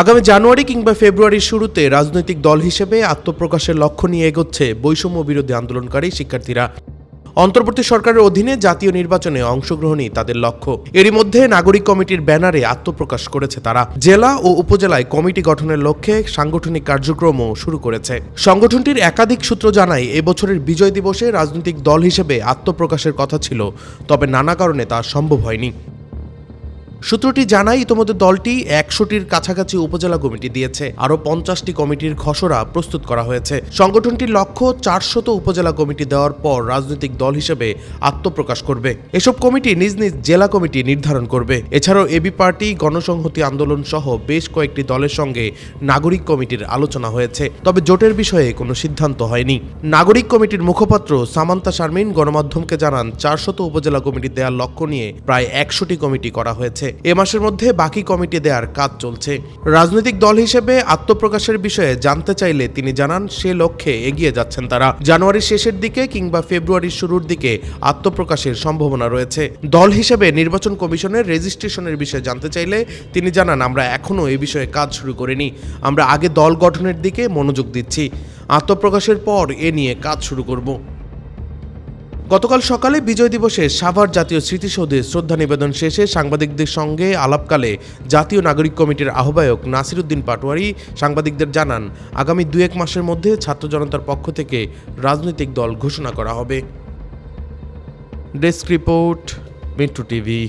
আগামী জানুয়ারি কিংবা ফেব্রুয়ারির শুরুতে রাজনৈতিক দল হিসেবে আত্মপ্রকাশের লক্ষ্য নিয়ে এগোচ্ছে বৈষম্য বিরোধী আন্দোলনকারী শিক্ষার্থীরা। অন্তর্বর্তী সরকারের অধীনে জাতীয় নির্বাচনে অংশগ্রহণই তাদের লক্ষ্য। এরই মধ্যে নাগরিক কমিটির ব্যানারে আত্মপ্রকাশ করেছে তারা। জেলা ও উপজেলায় কমিটি গঠনের লক্ষ্যে সাংগঠনিক কার্যক্রমও শুরু করেছে। সংগঠনটির একাধিক সূত্র জানায়, এবছরের বিজয় দিবসে রাজনৈতিক দল হিসেবে আত্মপ্রকাশের কথা ছিল, তবে নানা কারণে তা সম্ভব হয়নি। সূত্রটি জানায়, ইতোমধ্যে দলটি একশোটির কাছাকাছি উপজেলা কমিটি দিয়েছে। আরও পঞ্চাশটি কমিটির খসড়া প্রস্তুত করা হয়েছে। সংগঠনটির লক্ষ্য চারশত উপজেলা কমিটি দেওয়ার পর রাজনৈতিক দল হিসেবে আত্মপ্রকাশ করবে। এসব কমিটি নিজ নিজ জেলা কমিটি নির্ধারণ করবে। এছাড়াও এবি পার্টি, গণসংহতি আন্দোলন সহ বেশ কয়েকটি দলের সঙ্গে নাগরিক কমিটির আলোচনা হয়েছে। তবে জোটের বিষয়ে কোনো সিদ্ধান্ত হয়নি। নাগরিক কমিটির মুখপাত্র সামান্তা শারমিন গণমাধ্যমকে জানান, চারশত উপজেলা কমিটি দেওয়ার লক্ষ্য নিয়ে প্রায় একশোটি কমিটি করা হয়েছে। এ মাসের মধ্যে বাকি কমিটি দেওয়ার কাজ চলছে। রাজনৈতিক দল হিসেবে আত্মপ্রকাশের বিষয়ে জানতে চাইলে তিনি জানান, সে লক্ষ্যে এগিয়ে যাচ্ছেন তারা। জানুয়ারির শেষের দিকে কিংবা ফেব্রুয়ারির শুরুর দিকে আত্মপ্রকাশের সম্ভাবনা রয়েছে। দল হিসেবে নির্বাচন কমিশনের রেজিস্ট্রেশনের বিষয়ে জানতে চাইলে তিনি জানান, আমরা এখনও এ বিষয়ে কাজ শুরু করিনি। আমরা আগে দল গঠনের দিকে মনোযোগ দিচ্ছি। আত্মপ্রকাশের পর এ নিয়ে কাজ শুরু করব। গতকাল সকালে বিজয় দিবসে সাভার জাতীয় স্মৃতিসৌধে শ্রদ্ধা নিবেদন শেষে সাংবাদিকদের সঙ্গে আলাপকালে জাতীয় নাগরিক কমিটির আহ্বায়ক নাসিরুদ্দিন পাটোয়ারি সাংবাদিকদের জানান, আগামী দু এক মাসের মধ্যে ছাত্র জনতার পক্ষ থেকে রাজনৈতিক দল ঘোষণা করা হবে। Desk report, Mintu TV.